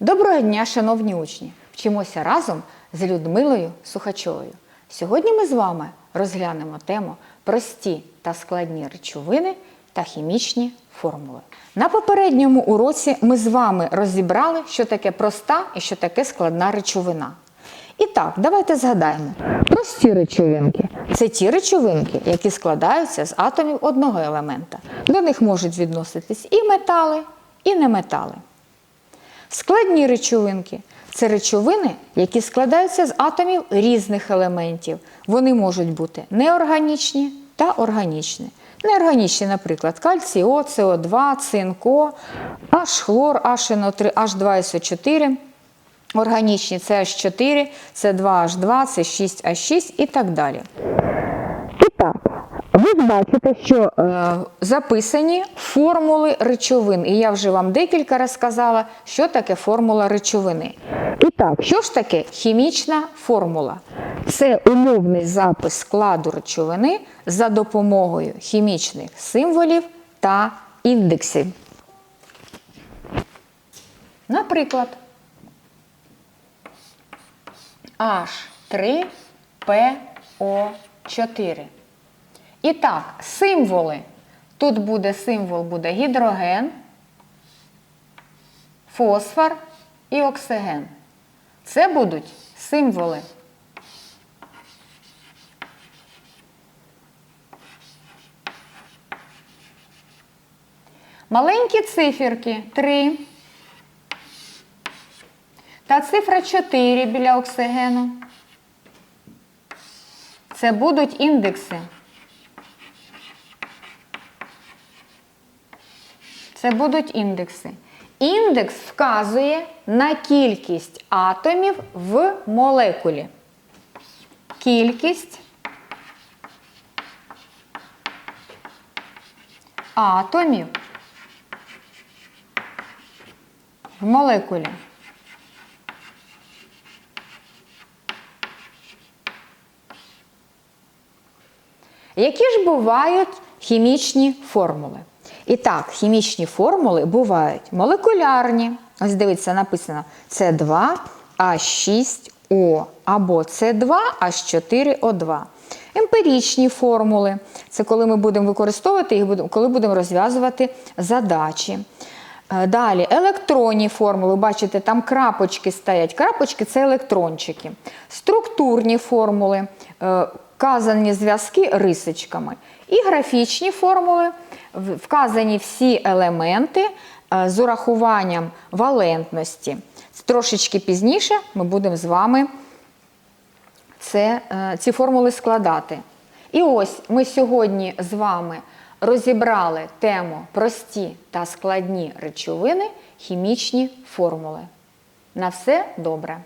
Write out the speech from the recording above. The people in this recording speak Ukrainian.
Доброго дня, шановні учні! Вчимося разом з Людмилою Сухачовою. Сьогодні ми з вами розглянемо тему прості та складні речовини та хімічні формули. На попередньому уроці ми з вами розібрали, що таке проста і що таке складна речовина. І так, давайте згадаємо. Прості речовинки це ті речовинки, які складаються з атомів одного елемента. До них можуть відноситись і метали, і неметали. Складні речовинки це речовини, які складаються з атомів різних елементів. Вони можуть бути неорганічні та органічні. Неорганічні, наприклад, кальцій, СО2, цинко, H-хлор, HNO3, H2SO4. Органічні це H4, С2H2, С6H6 і так далі. І так, ви бачите, що е, записані формули речовин. І я вже вам декілька разів сказала, що таке формула речовини. І так, що ж таке хімічна формула? Це умовний запис складу речовини за допомогою хімічних символів та індексів. Наприклад, H3PO4. І так, символи. Тут буде символ буде гідроген, фосфор і оксиген. Це будуть символи. Маленькі циферки 3 та цифра 4 біля оксигену. Це будуть індекси. Це будуть індекси. Індекс вказує на кількість атомів в молекулі. Кількість атомів в молекулі. Які ж бувають хімічні формули? І так, хімічні формули бувають молекулярні. Ось дивіться, написано С2H6O або С2H4O2. Емпірічні формули це коли ми будемо використовувати їх, коли будемо розв'язувати задачі. Е, Далі електронні формули, бачите, там крапочки стоять. Крапочки це електрончики. Структурні формули, е, вказані зв'язки рисочками. І графічні формули, вказані всі елементи е, з урахуванням валентності. Трошечки пізніше ми будемо з вами це, е, ці формули складати. І ось ми сьогодні з вами розібрали тему прості та складні речовини, хімічні формули. На все добре!